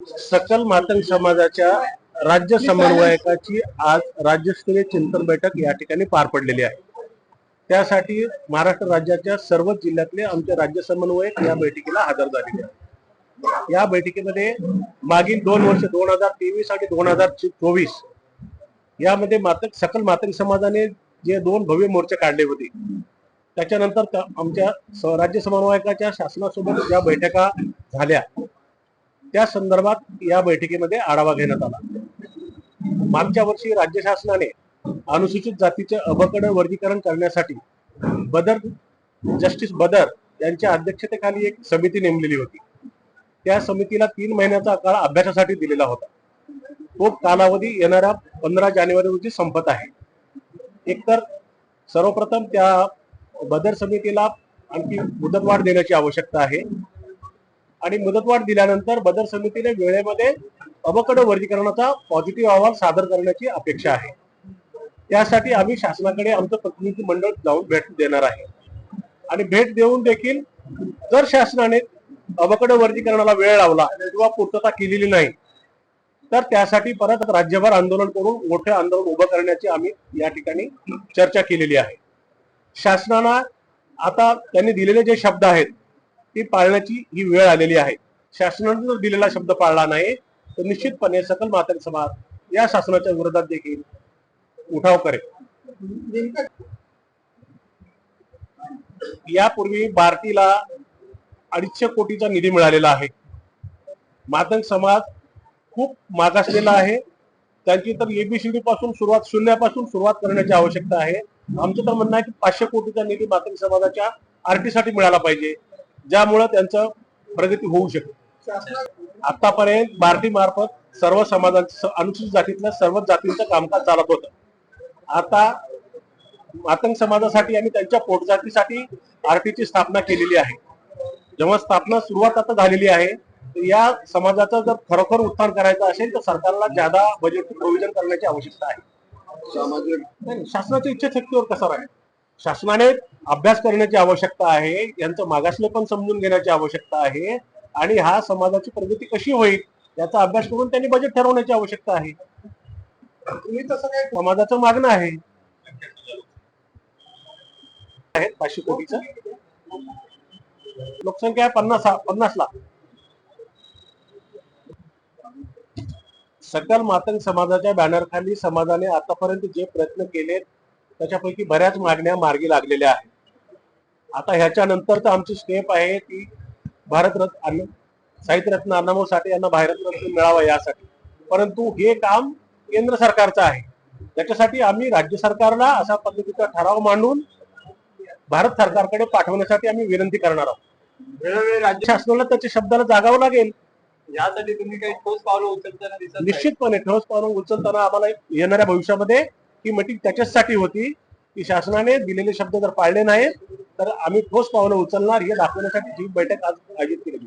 सकल मातंग समाजाच्या राज्य समन्वयकाची आज राज्यस्तरीय चिंतन बैठक या ठिकाणी पार पडलेली आहे. त्यासाठी महाराष्ट्र राज्याच्या सर्व जिल्ह्यातले आमचे राज्य समन्वयक या बैठकीला हजर झालेले आहेत. या बैठकीमध्ये मागील दोन वर्ष दोन हजार तेवीस आणि दोन हजार चोवीस यामध्ये मातक सकल मातंग समाजाने जे दोन भव्य मोर्चे काढले होते त्याच्यानंतर आमच्या राज्य समन्वयकाच्या शासनासोबत ज्या बैठका झाल्या त्या संदर्भात या बैठकीमध्ये आढावा घेण्यात आला. मागच्या वर्षी राज्य शासनाने अनुसूचित जातीचे अबकड वर्गीकरण करण्यासाठी बदर जस्टिस बदर यांच्या अध्यक्षतेखाली एक समिती नेमलेली होती. त्या समितीला तीन महिन्याचा काळ अभ्यासासाठी दिलेला होता. तो कालावधी येणाऱ्या पंधरा जानेवारी रोजी संपत आहे. एकतर सर्वप्रथम त्या बदर समितीला आणखी मुदतवाढ देण्याची आवश्यकता आहे. आणि मुदतवाढ दिल्यानंतर बदर समितीने वेळेमध्ये अबकड वर्गीकरणाचा पॉझिटिव्ह अहवाल सादर करण्याची अपेक्षा आहे. त्यासाठी आम्ही शासनाकडे आमचं प्रतिनिधी मंडळ जाऊन भेट देणार आहे. आणि भेट देऊन देखील जर शासनाने अबकड वर्गीकरणाला वेळ लावला किंवा पूर्तता केलेली नाही तर त्यासाठी परत राज्यभर आंदोलन करून मोठे आंदोलन उभं करण्याची आम्ही या ठिकाणी चर्चा केलेली आहे. शासनाला आता त्यांनी दिलेले जे शब्द आहेत ती पाळण्याची ही वेळ आलेली आहे. शासनाने जर दिलेला शब्द पाळला नाही तर निश्चितपणे सकल मातंग समाज या शासनाच्या विरोधात देखील उठाव करेल. यापूर्वी भारतीला अडीचशे कोटीचा निधी मिळालेला आहे. मातंग समाज खूप मागासलेला आहे. त्यांची तर एबीसीडी पासून सुरुवात शून्यापासून सुरुवात करण्याची आवश्यकता आहे. आमचं तर म्हणणं आहे की पाचशे कोटीचा निधी मातंग समाजाच्या आरटीसाठी मिळाला पाहिजे. ज्यामुळे त्यांचं प्रगती होऊ शकेल आतापर्यंत भारती मार्फत सर्व समाजांचं अनुसूचित जातीतल्या सर्व जातींचं कामकाज चालत होतं. आता मातंग समाजासाठी आणि त्यांच्या पोटजातीसाठी आरटीची स्थापना केलेली आहे. जेव्हा स्थापना सुरुवात आता झालेली आहे तर या समाजाचं जर खरोखर उत्थान करायचं असेल तर सरकारला ज्यादा बजेट प्रोव्हिजन करण्याची आवश्यकता आहे. शासनाच्या इच्छाशक्तीवर कसा राहील? शासनाने अभ्यास करण्याची आवश्यकता आहे यांचं मागासले पण समजून घेण्याची आवश्यकता आहे आणि हा समाजाची प्रगती कशी होईल याचा अभ्यास करून त्यांनी बजेट ठरवण्याची आवश्यकता आहे. तुम्ही तसं काय समाजाचं मागणं आहे. पाचशे कोटीच. लोकसंख्या आहे पन्नास पन्नास लाख. सकल मातंग समाजाच्या बॅनरखाली समाजाने आतापर्यंत जे प्रयत्न केलेत त्याच्यापैकी बऱ्याच मागण्या मार्गी लागलेल्या आहेत. आता ह्याच्या नंतरच आमची स्टेप आहे की भारतरत्न अन्न साहित्यरत्न अण्णाभाऊ साठे यांना भारतरत्न मिळावा यासाठी. परंतु हे काम केंद्र सरकारचं आहे. त्याच्यासाठी आम्ही राज्य सरकारला अशा पद्धतीचा ठराव मांडून भारत सरकारकडे पाठवण्यासाठी आम्ही विनंती करणार आहोत. वेळोवेळी राज्य शासनाला त्याच्या शब्दाला जागावं लागेल. यासाठी तुम्ही काही ठोस पावलं उचलताना. निश्चितपणे ठोस पावलं उचलताना आम्हाला येणाऱ्या भविष्यामध्ये ही मीटिंग त्याच्याचसाठी होती की शासनाने दिलेले शब्द जर पाळले नाहीत तर आम्ही ठोस पावलं उचलणार हे दाखवण्यासाठी ही बैठक आज आयोजित केली